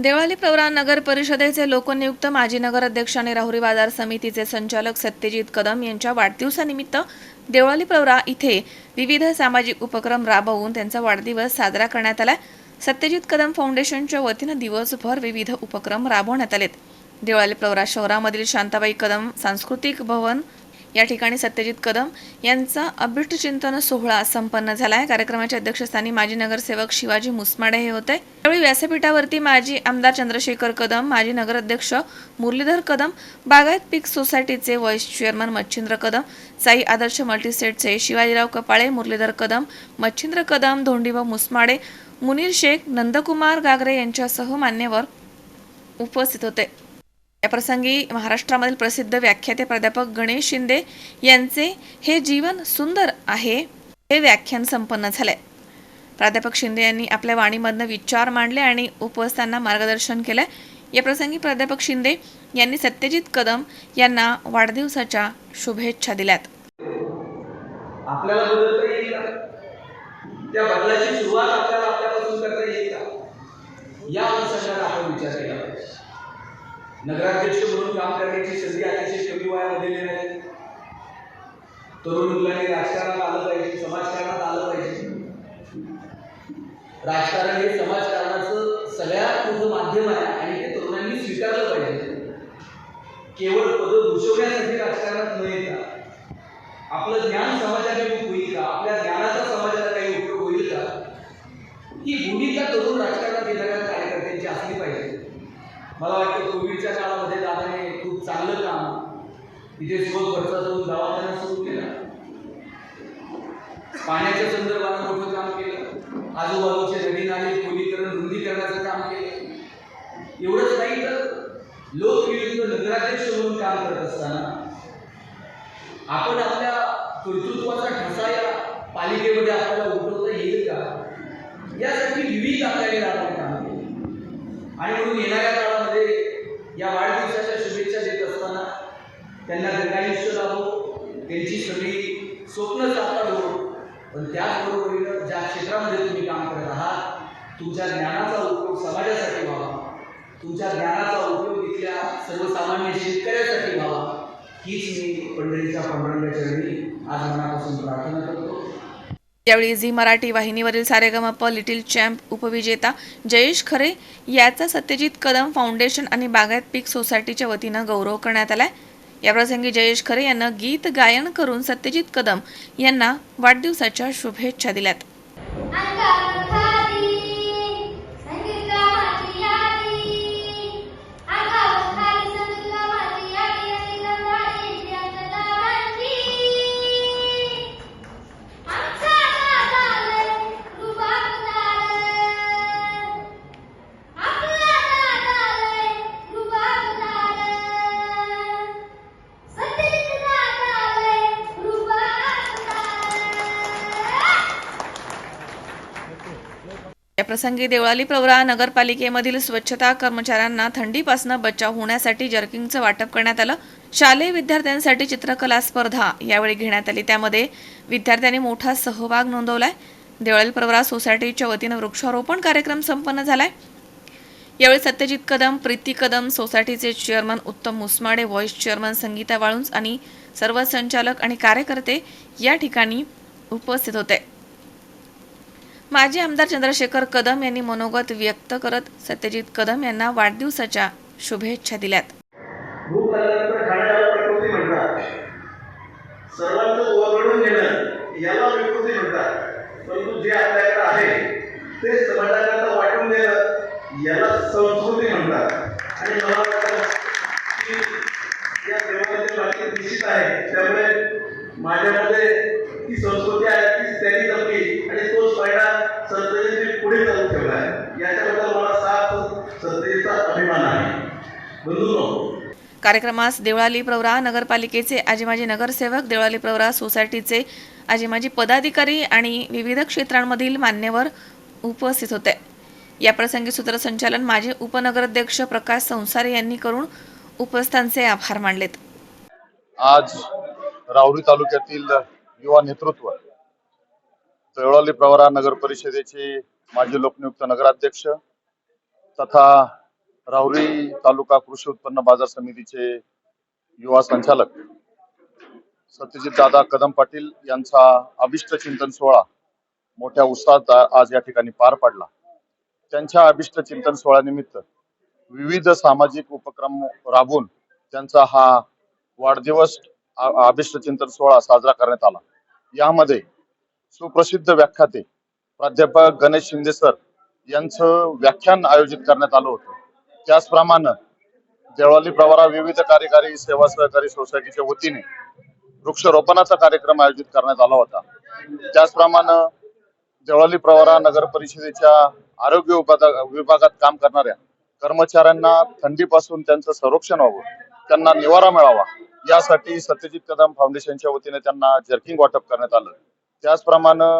देवळाली प्रवरा नगर परिषदेचे लोकनियुक्त माजी नगराध्यक्ष आणि राहुरी बाजार समितीचे संचालक सत्यजित कदम यांच्या वाढदिवसानिमित्त देवळाली प्रवरा इथे विविध सामाजिक उपक्रम राबवून त्यांचा वाढदिवस साजरा करण्यात आला सत्यजित कदम फाउंडेशनच्या वतीनं दिवसभर विविध उपक्रम राबवण्यात आलेत. देवळाली प्रवरा शहरामधील शांताबाई कदम सांस्कृतिक भवन या ठिकाणी सत्यजित कदम यांचा अभिष्ट चिंतन सोहळा संपन्न झाला आहे. कार्यक्रमाच्या अध्यक्षस्थानी माजी नगरसेवक शिवाजी मुसमाडे हे होते. त्यावेळी व्यासपीठावरती माजी आमदार चंद्रशेखर कदम माजी नगराध्यक्ष मुरलीधर कदम बागायत पीक सोसायटीचे व्हाईस चेअरमन मच्छिंद्र कदम साई आदर्श मल्टीसेटचे शिवाजीराव कपाळे मुरलीधर कदम मच्छिंद्र कदम धोंडीबा मुसमाडे मुनीर शेख नंदकुमार गागरे यांच्यासह मान्यवर उपस्थित होते. या प्रसंगी महाराष्ट्रामधील प्रसिद्ध व्याख्याते प्राध्यापक गणेश शिंदे यांचे हे जीवन सुंदर आहे हे व्याख्यान संपन्न झाले प्राध्यापक शिंदे यांनी आपल्या वाणीमधनं विचार मांडले आणि उपस्थांना मार्गदर्शन केले या प्रसंगी प्राध्यापक शिंदे यांनी सत्यजित कदम यांना वाढदिवसाच्या शुभेच्छा दिल्यात. आपल्याला बदलता येईल त्या बदलाची सुरुवात आपल्याला आपल्यापासून करता येईल का? या अनुषंगाने आपण विचार केला पाहिजे. नगराध्यक्ष म्हणून काम करण्याची संधी अतिशय कमी वयामध्ये मिळाली तरुण मुलांनी राजकारणात आलं पाहिजे समाजकारणात आलं पाहिजे. राजकारण हे समाजकारणाचं सगळ्यात मोठं माध्यम आहे आणि ते तरुणांनी स्वीकारलं पाहिजे. केवळ पद भूषवण्यासाठी राजकारणात न येता आपलं ज्ञान समाजाने होईल का? आपल्या ज्ञानाचा समाजाला काही उपयोग होईल का? ही भूमिका तरुण राजकारणात येणाऱ्या मला वाटतं कोविडच्या काळामध्ये दादाने खूप चांगलं काम इथे सुबक खर्चा जाऊन दवाखाना सुरू केला पाण्याच्या संदर्भानं मोठं काम केलं आजूबाजूचे नदी नाले खोलीकरण रुंदीकरणाचं काम केलं. एवढंच नाही तर लोकविरुद्ध नगराध्यक्ष म्हणून काम करत असताना आपण आपल्या कर्तृत्वाचा ठसा या पालिकेमध्ये आपल्याला उठवता येईल का? यासाठी विविध आपल्याला आपण काम केलं. आणि म्हणून येणाऱ्या या वाढदिवसाच्या शुभेच्छा देत असताना त्यांना दीर्घायुष्य लाभो त्यांची सगळी स्वप्न साकार हो पण त्याचबरोबरीनं ज्या क्षेत्रामध्ये तुम्ही काम करत आहात तुमच्या ज्ञानाचा उपयोग समाजासाठी व्हावा. तुमच्या ज्ञानाचा उपयोग इथल्या सर्वसामान्य शेतकऱ्यासाठी व्हावा. हीच मी पंढरीच्या पांडुरंगा वेळी आज मनापासून प्रार्थना करतो. यावेळी झी मराठी वाहिनीवरील सारेगमप लिटिल चॅम्प उपविजेता जयेश खरे याचा सत्यजित कदम फाउंडेशन आणि बागायत पीक सोसायटीच्या वतीनं गौरव करण्यात आलाय. याप्रसंगी जयेश खरे यांना गीत गायन करून सत्यजित कदम यांना वाढदिवसाच्या शुभेच्छा दिल्यात. याप्रसंगी देवळाली प्रवरा नगरपालिकेमधील स्वच्छता कर्मचाऱ्यांना थंडीपासून बचाव होण्यासाठी जर्किंगचं वाटप करण्यात आलं. शालेय विद्यार्थ्यांसाठी चित्रकला स्पर्धा यावेळी घेण्यात आली. त्यामध्ये विद्यार्थ्यांनी मोठा सहभाग नोंदवलाय. देवळाली प्रवरा सोसायटीच्या वतीनं वृक्षारोपण कार्यक्रम संपन्न झालाय. यावेळी सत्यजित कदम प्रीती कदम सोसायटीचे chairman Uttam Musmade vice chairman Sangita Walunj आणि सर्व संचालक आणि कार्यकर्ते या ठिकाणी उपस्थित होते. माजी आमदार चंद्रशेखर कदम यांनी मनोगत व्यक्त करत सत्यजित कदम यांना वाढदिवसाच्या शुभेच्छा दिल्यात. याला विकृती म्हणतात. परंतु जे आपल्याकडे आहे ते समाजाकरता वाटून देणं याला संस्कृती म्हणतात. आणि मला वाटतं की या निश्चित आहे. त्यामुळे माझ्यामध्ये कार्यक्रमास देवळाली प्रवरा नगरपालिकेचे आजी माजी नगरसेवक देवळाली प्रवरा सोसायटीचे आजीमाजी पदाधिकारी आणि विविध क्षेत्रांमधील मान्यवर उपस्थित होते. या प्रसंगी सूत्रसंचालन माजी उपनगराध्यक्ष प्रकाश संसारे यांनी करून उपस्थांचे आभार मानलेत. आज राहुरी तालुक्यातील युवा नेतृत्व देवळाली प्रवरा नगर परिषदेचे माजी लोकनियुक्त नगराध्यक्ष तथा राहुरी तालुका कृषी उत्पन्न बाजार समितीचे युवा संचालक सत्यजित दादा कदम पाटील यांचा अभिष्ट चिंतन सोहळा मोठ्या उत्साहात आज या ठिकाणी पार पडला. त्यांच्या अभिष्ट चिंतन सोहळ्यानिमित्त विविध सामाजिक उपक्रम राबवून त्यांचा हा वाढदिवस अभिष्ट चिंतन सोहळा साजरा करण्यात आला. यामध्ये सुप्रसिद्ध व्याख्याते प्राध्यापक गणेश शिंदे सर यांचं व्याख्यान आयोजित करण्यात आलं होतं. त्याचप्रमाणे देवळाली प्रवारा विविध कार्यकारी सेवा सहकारी सोसायटीच्या वतीने वृक्षरोपणाचा कार्यक्रम आयोजित करण्यात आला होता. त्याचप्रमाणे देवळाली प्रवारा नगर परिषदेच्या आरोग्य विभागात काम करणाऱ्या कर्मचाऱ्यांना थंडीपासून त्यांचं संरक्षण व्हावं त्यांना निवारा मिळावा यासाठी सत्यजित कदम फाउंडेशनच्या वतीने त्यांना जर्किंग वाटप करण्यात आलं. त्याचप्रमाणे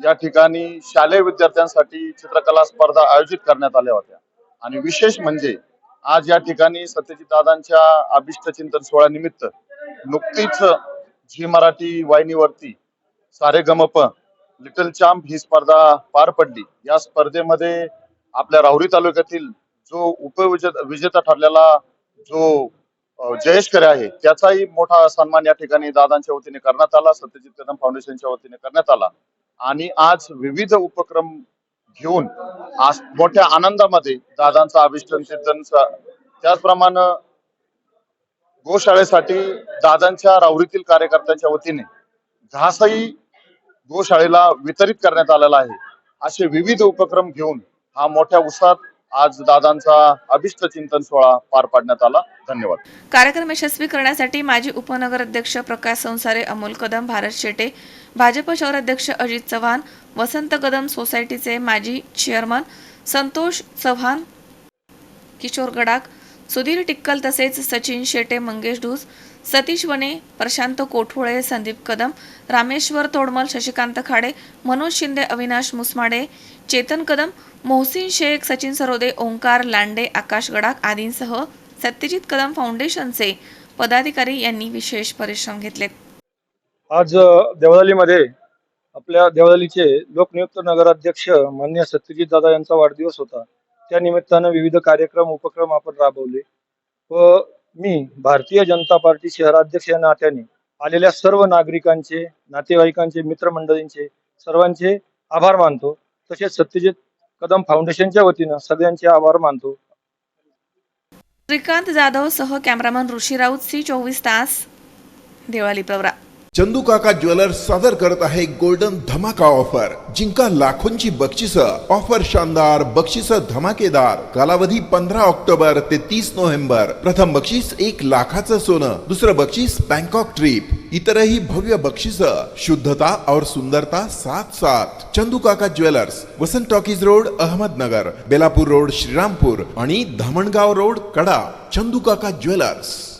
या ठिकाणी शालेय विद्यार्थ्यांसाठी चित्रकला स्पर्धा आयोजित करण्यात आल्या होत्या. आणि विशेष म्हणजे आज या ठिकाणी सत्यजित दादांच्या अभिष्ट चिंतन सोहळ्यानिमित्त नुकतीच झी मराठी वाहिनीवरती सारे गमप लिटल चॅम्प ही स्पर्धा पार पडली. या स्पर्धेमध्ये आपल्या राहुरी तालुक्यातील जो उपविजेता विजेता ठरलेला जो जयेश खरे आहे त्याचाही मोठा सन्मान या ठिकाणी दादांच्या वतीने करण्यात आला सत्यजित कदम फाउंडेशनच्या वतीने करण्यात आला. आणि आज विविध उपक्रम घेऊन आज मोठ्या आनंदामध्ये दादांचा अभिष्टन चिंतन त्याचप्रमाणे गोशाळेसाठी दादांच्या राहुरीतील कार्यकर्त्यांच्या वतीने घासही गोशाळेला वितरित करण्यात आलेला आहे. असे विविध उपक्रम घेऊन हा मोठ्या उत्साहात आज दादांचा अभिष्ट चिंतन सोहळा पार पाडण्यात आला. धन्यवाद. कार्यक्रम यशस्वी करण्यासाठी माजी उपनगराध्यक्ष प्रकाश संसारे अमोल कदम भारत शेटे भाजप शहराध्यक्ष अजित चव्हाण वसंत कदम सोसायटीचे माजी चेअरमन संतोष चव्हाण किशोर गडाख सुधीर टिक्कल तसेच सचिन शेटे मंगेश ढूस सतीश वने प्रशांत कोठोळे संदीप कदम रामेश्वर तोडमल शशिकांत खाडे मनोज शिंदे अविनाश मुसमाडे चेतन कदम मोहसिन शेख सचिन सरोदे ओंकार लांडे आकाश गडाख आदींसह सत्यजित कदम फाउंडेशनचे पदाधिकारी यांनी विशेष परिश्रम घेतले आज देवळालीमध्ये आपल्या देवळालीचे लोकनियुक्त नगराध्यक्ष मान्य सत्यजित दादा यांचा वाढदिवस होता. त्या निमित्तानं विविध कार्यक्रम उपक्रम आपण राबवले व मी भारतीय जनता पार्टी शहराध्यक्ष या नात्याने आलेल्या सर्व नागरिकांचे नातेवाईकांचे मित्रमंडळींचे सर्वांचे आभार मानतो. तसेच सत्यजित कदम फाउंडेशनच्या वतीनं सगळ्यांचे आभार मानतो. श्रीकांत जाधव सह कॅमेरामन ऋषी राऊत सी चोवीस तास देवाली प्रवरा. चंदू काका ज्वेलर्स सादर करत आहे गोल्डन धमाका ऑफर जिंका लाखोंची बक्षिसं. ऑफर शानदार बक्षिस धमाकेदार. कालावधी पंधरा ऑक्टोबर ते तीस नोव्हेंबर. प्रथम बक्षीस एक लाखाचं सोनं दुसरं बक्षीस बँकॉक ट्रिप. इतरही भव्य बक्षिस. शुद्धता और सुंदरता साथ साथ Chandu Kaka jewellers Vasant talkies road Ahmednagar Belapur road Shrirampur आणि धामणगाव रोड कडा. चंदू काका ज्वेलर्स.